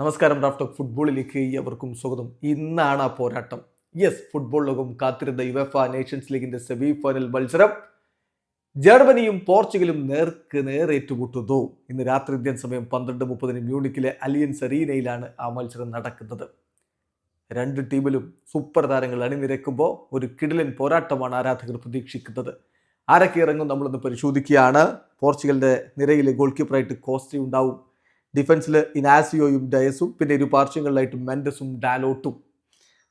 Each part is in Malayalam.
നമസ്കാരം ഓഫ് ഫുട്ബോളിലേക്ക് എവർക്കും സ്വാഗതം. ഇന്നാണ് ആ പോരാട്ടം. യെസ് ഫുട്ബോൾ ലോകം കാത്തിരുന്ന യുവഫ നേഷൻസ് ലീഗിന്റെ സെമി ഫൈനൽ മത്സരം ജർമ്മനിയും പോർച്ചുഗലും നേർക്ക് നേർ ഏറ്റുമുട്ടുന്നു. ഇന്ന് രാത്രി ഇന്ത്യൻ സമയം പന്ത്രണ്ട് മുപ്പതിന് മ്യൂണിക്കിലെ അലിയൻസ് അറീനയിലാണ് ആ മത്സരം നടക്കുന്നത്. രണ്ട് ടീമിലും സൂപ്പർ താരങ്ങൾ അണിനിരക്കുമ്പോൾ ഒരു കിടിലൻ പോരാട്ടമാണ് ആരാധകർ പ്രതീക്ഷിക്കുന്നത്. ആരൊക്കെ ഇറങ്ങും നമ്മളൊന്ന് പരിശോധിക്കുകയാണ്. പോർച്ചുഗലിന്റെ നിരയിലെ ഗോൾ കീപ്പറായിട്ട് കോസ്റ്റി ഉണ്ടാവും ഡിഫൻസിൽ ഇനാസിയോയും ഡയസും പിന്നെ ഇരു പാർശ്വങ്ങളിലായിട്ട് മെൻഡസും ഡാലോട്ടും.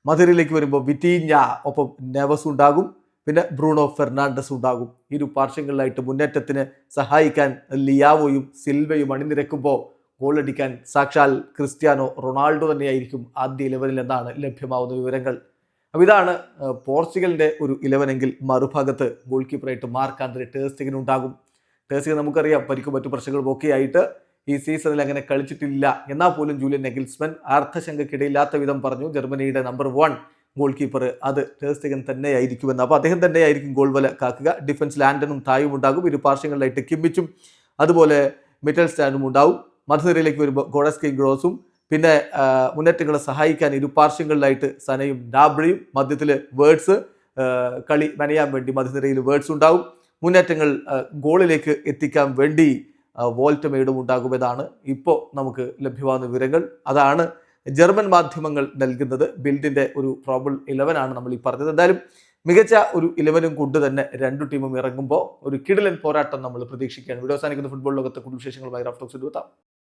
മധുരയിലേക്ക് വരുമ്പോൾ വിറ്റീഞ്ഞ ഒപ്പം നെവസ് ഉണ്ടാകും പിന്നെ ബ്രൂണോ ഫെർണാണ്ടസ് ഉണ്ടാകും. ഇരു പാർശ്വങ്ങളിലായിട്ട് മുന്നേറ്റത്തിന് സഹായിക്കാൻ ലിയാവോയും സിൽവയും അണിനിരക്കുമ്പോൾ ഗോളടിക്കാൻ സാക്ഷാൽ ക്രിസ്ത്യാനോ റൊണാൾഡോ തന്നെയായിരിക്കും ആദ്യ ഇലവനിൽ എന്നാണ് ലഭ്യമാവുന്ന വിവരങ്ങൾ. അപ്പോൾ ഇതാണ് പോർച്ചുഗലിന്റെ ഒരു ഇലവനെങ്കിൽ മറുഭാഗത്ത് ഗോൾ കീപ്പറായിട്ട് മാർക്ക് ആന്ത്രെ ടേസ്റ്റിങ്ങിനുണ്ടാകും ടേസ്റ്റിഗൻ നമുക്കറിയാം പരിക്കും മറ്റു പ്രശ്നങ്ങളും ഒക്കെ ആയിട്ട് ഈ സീസണിൽ അങ്ങനെ കളിച്ചിട്ടില്ല. എന്നാൽ പോലും ജൂലിയൻ നെഗിൽസ്മൻ അർത്ഥശങ്കക്കിടയില്ലാത്ത വിധം പറഞ്ഞു ജർമ്മനിയുടെ നമ്പർ വൺ ഗോൾ കീപ്പർ അത് ടേസ്റ്റിഗൻ തന്നെയായിരിക്കുമെന്ന്. അപ്പോൾ അദ്ദേഹം തന്നെയായിരിക്കും ഗോൾ വല കാക്കുക. ഡിഫൻസിൽ ആൻഡനും തായും ഉണ്ടാകും. ഇരു പാർശ്വങ്ങളിലായിട്ട് കിമ്മിച്ചും അതുപോലെ മിറ്റൽ സ്റ്റാൻഡും ഉണ്ടാവും. മധുനിരയിലേക്ക് വരുമ്പോൾ ഗോഡസ്കി ഗ്രോസും. പിന്നെ മുന്നേറ്റങ്ങളെ സഹായിക്കാൻ ഇരു പാർശ്വങ്ങളിലായിട്ട് സനയും ഡാബ്രിയും മധ്യത്തിൽ വേർഡ്സ് കളി നനയാൻ വേണ്ടി മധ്യനിരയിൽ വേർഡ്സ് ഉണ്ടാവും. മുന്നേറ്റങ്ങൾ ഗോളിലേക്ക് എത്തിക്കാൻ വേണ്ടി വോൾട്ടമേഡും ഉണ്ടാകുമെന്നാണ് ഇപ്പോൾ നമുക്ക് ലഭ്യമാകുന്ന വിവരങ്ങൾ. അതാണ് ജർമ്മൻ മാധ്യമങ്ങൾ നൽകുന്നത്. ബിൽഡിന്റെ ഒരു പ്രോബിൾ ആണ് നമ്മൾ ഈ പറഞ്ഞത്. എന്തായാലും മികച്ച ഒരു ഇലവനും കൊണ്ട് തന്നെ രണ്ടു ടീമും ഇറങ്ങുമ്പോൾ ഒരു കിടിലൻ പോരാട്ടം നമ്മൾ പ്രതീക്ഷിക്കുകയാണ്. വീഡിയോ അവസാനിക്കുന്ന. ഫുട്ബോൾ ലോകത്തെ കൂടുതൽ വിശേഷങ്ങളുമായി റാഫ്റ്റോക്സ് എടുത്താം